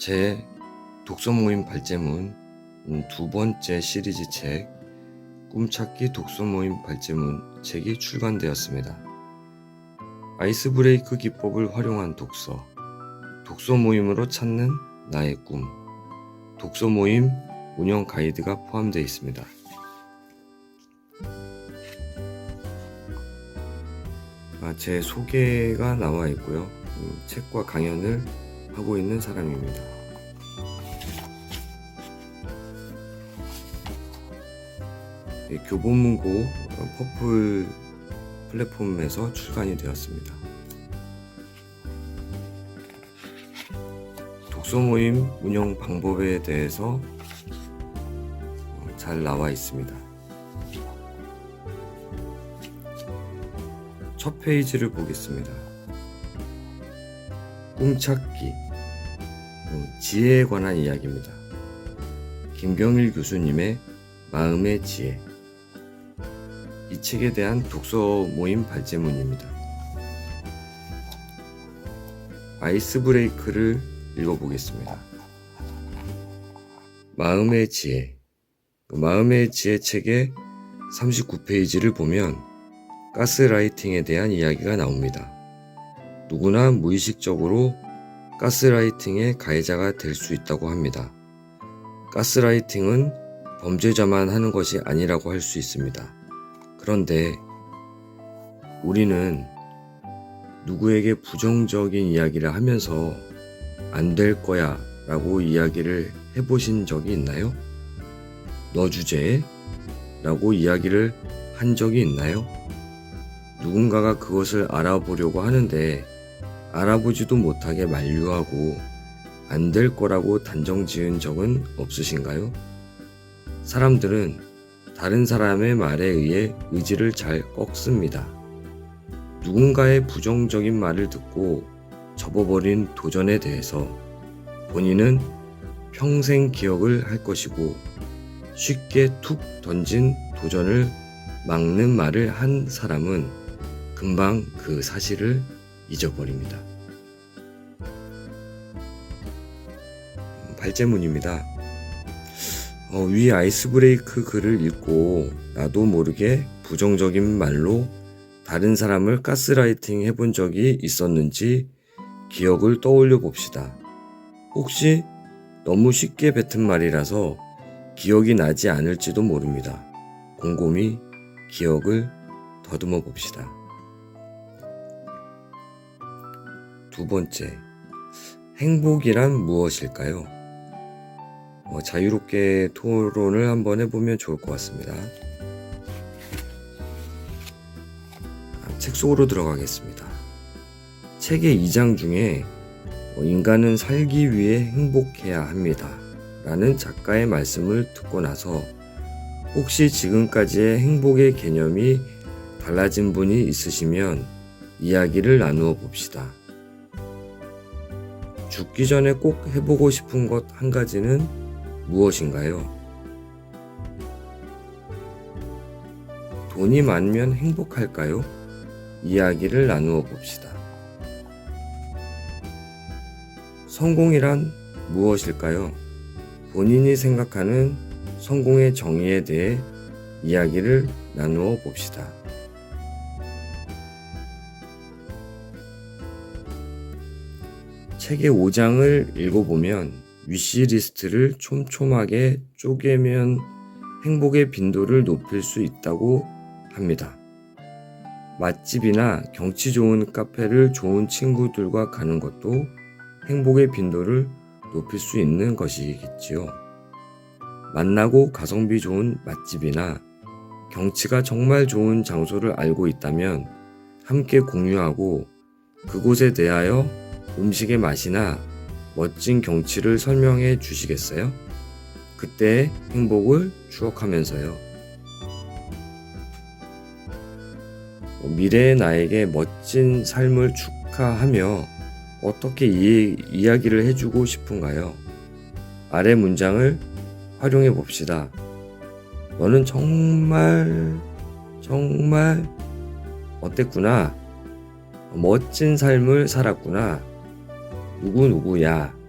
제 독서 모임 발제문 음, 두 번째 시리즈 책 꿈찾기 독서 모임 발제문 책이 출간되었습니다. 아이스 브레이크 기법을 활용한 독서 독서 모임으로 찾는 나의 꿈 독서 모임 운영 가이드가 포함되어 있습니다. 아, 제 소개가 나와 있고요. 음, 책과 강연을 하고 있는 사람입니다. 교보문고 어, 퍼플 플랫폼에서 출간이 되었습니다. 독서 모임 운영 방법에 대해서 어, 잘 나와 있습니다. 첫 페이지를 보겠습니다. 꿈찾기 어, 지혜에 관한 이야기입니다. 김경일 교수님의 마음의 지혜 이 책에 대한 독서 모임 발제문입니다. 아이스 브레이크를 읽어보겠습니다. 마음의 지혜 그 마음의 지혜 책의 39페이지를 보면 가스라이팅에 대한 이야기가 나옵니다. 누구나 무의식적으로 가스라이팅의 가해자가 될 수 있다고 합니다. 가스라이팅은 범죄자만 하는 것이 아니라고 할 수 있습니다. 그런데 우리는 누구에게 부정적인 이야기를 하면서 안 될 거야 라고 이야기를 해보신 적이 있나요? 너 주제에? 라고 이야기를 한 적이 있나요? 누군가가 그것을 알아보려고 하는데 알아보지도 못하게 만류하고 안 될 거라고 단정 지은 적은 없으신가요? 사람들은 다른 사람의 말에 의해 의지를 잘 꺾습니다. 누군가의 부정적인 말을 듣고 접어버린 도전에 대해서 본인은 평생 기억을 할 것이고 쉽게 툭 던진 도전을 막는 말을 한 사람은 금방 그 사실을 잊어버립니다. 발제문입니다. 어, 위 아이스 브레이크 글을 읽고 나도 모르게 부정적인 말로 다른 사람을 가스라이팅 해본 적이 있었는지 기억을 떠올려 봅시다. 혹시 너무 쉽게 뱉은 말이라서 기억이 나지 않을지도 모릅니다. 곰곰이 기억을 더듬어 봅시다. 두 번째, 행복이란 무엇일까요? 어, 자유롭게 토론을 한번 해보면 좋을 것 같습니다. 아, 책 속으로 들어가겠습니다. 책의 2장 중에 어, 인간은 살기 위해 행복해야 합니다. 라는 작가의 말씀을 듣고 나서 혹시 지금까지의 행복의 개념이 달라진 분이 있으시면 이야기를 나누어 봅시다. 죽기 전에 꼭 해보고 싶은 것 한 가지는 무엇인가요? 돈이 많으면 행복할까요? 이야기를 나누어 봅시다. 성공이란 무엇일까요? 본인이 생각하는 성공의 정의에 대해 이야기를 나누어 봅시다. 책의 5장을 읽어보면 위시리스트를 촘촘하게 쪼개면 행복의 빈도를 높일 수 있다고 합니다. 맛집이나 경치 좋은 카페를 좋은 친구들과 가는 것도 행복의 빈도를 높일 수 있는 것이겠지요. 만나고 가성비 좋은 맛집이나 경치가 정말 좋은 장소를 알고 있다면 함께 공유하고 그곳에 대하여 음식의 맛이나 멋진 경치를 설명해 주시겠어요? 그때의 행복을 추억하면서요. 미래의 나에게 멋진 삶을 축하하며 어떻게 이, 이야기를 해주고 싶은가요? 아래 문장을 활용해 봅시다. 너는 정말, 정말 어땠구나. 멋진 삶을 살았구나. 누구누구야.